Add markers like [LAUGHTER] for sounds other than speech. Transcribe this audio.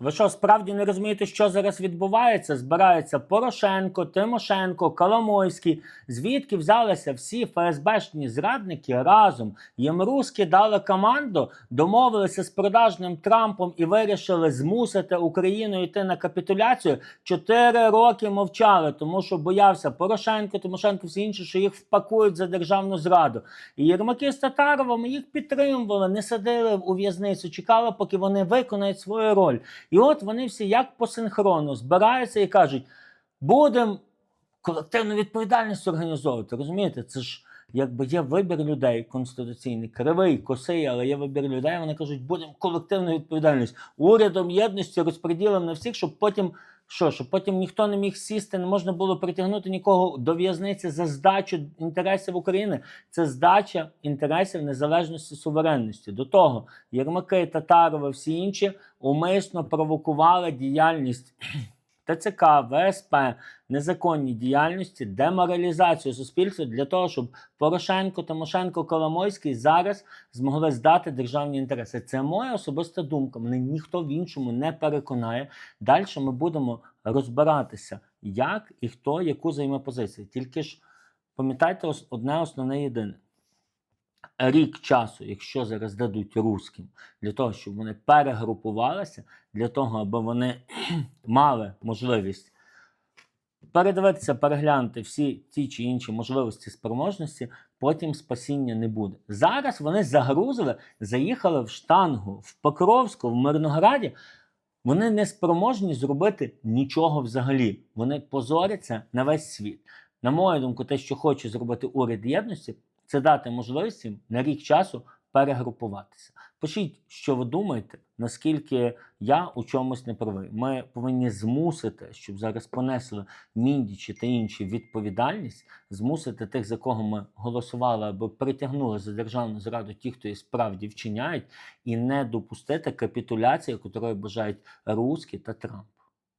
Ви що, справді не розумієте, що зараз відбувається? Збираються Порошенко, Тимошенко, Коломойський. Звідки взялися всі ФСБшні зрадники разом? Їм руски дали команду, домовилися з продажним Трампом і вирішили змусити Україну йти на капітуляцію. Чотири роки мовчали, тому що боявся Порошенко, Тимошенко, всі інші, що їх впакують за державну зраду. І Єрмаки з Татаровим їх підтримували, не садили у в'язницю, чекали, поки вони виконають свою роль. І от вони всі як по синхрону збираються і кажуть: будемо колективну відповідальність організовувати. Розумієте, це ж якби є вибір людей конституційний, кривий, косий, але є вибір людей. Вони кажуть, будемо колективну відповідальність урядом єдності розподілимо на всіх, щоб потім. Що, щоб потім ніхто не міг сісти, не можна було притягнути нікого до в'язниці за здачу інтересів України. Це здача інтересів незалежності суверенності. До того Єрмаки, Татарова, всі інші умисно провокували діяльність ТЦК, ВСП, незаконні діяльності, деморалізацію суспільства для того, щоб Порошенко, Тимошенко, Коломойський зараз змогли здати державні інтереси. Це моя особиста думка. Мене ніхто в іншому не переконає. Далі ми будемо розбиратися, як і хто яку займе позицію. Тільки ж пам'ятайте одне основне єдине. Рік часу, якщо зараз дадуть русським, для того, щоб вони перегрупувалися, для того, аби вони [CLEARS THROAT] мали можливість передивитися, переглянути всі ті чи інші можливості спроможності, потім спасіння не буде. Зараз вони загрузили, заїхали в штангу, в Покровську, в Мирнограді. Вони не спроможні зробити нічого взагалі. Вони позоряться на весь світ. На мою думку, те, що хоче зробити уряд єдності, це дати можливість їм на рік часу перегрупуватися. Пишіть, що ви думаєте, наскільки я у чомусь не правий. Ми повинні змусити, щоб зараз понесли міндічі та інші відповідальність, змусити тих, за кого ми голосували, аби притягнули за державну зраду ті, хто її справді вчиняють, і не допустити капітуляції, якої бажають русські та Трамп.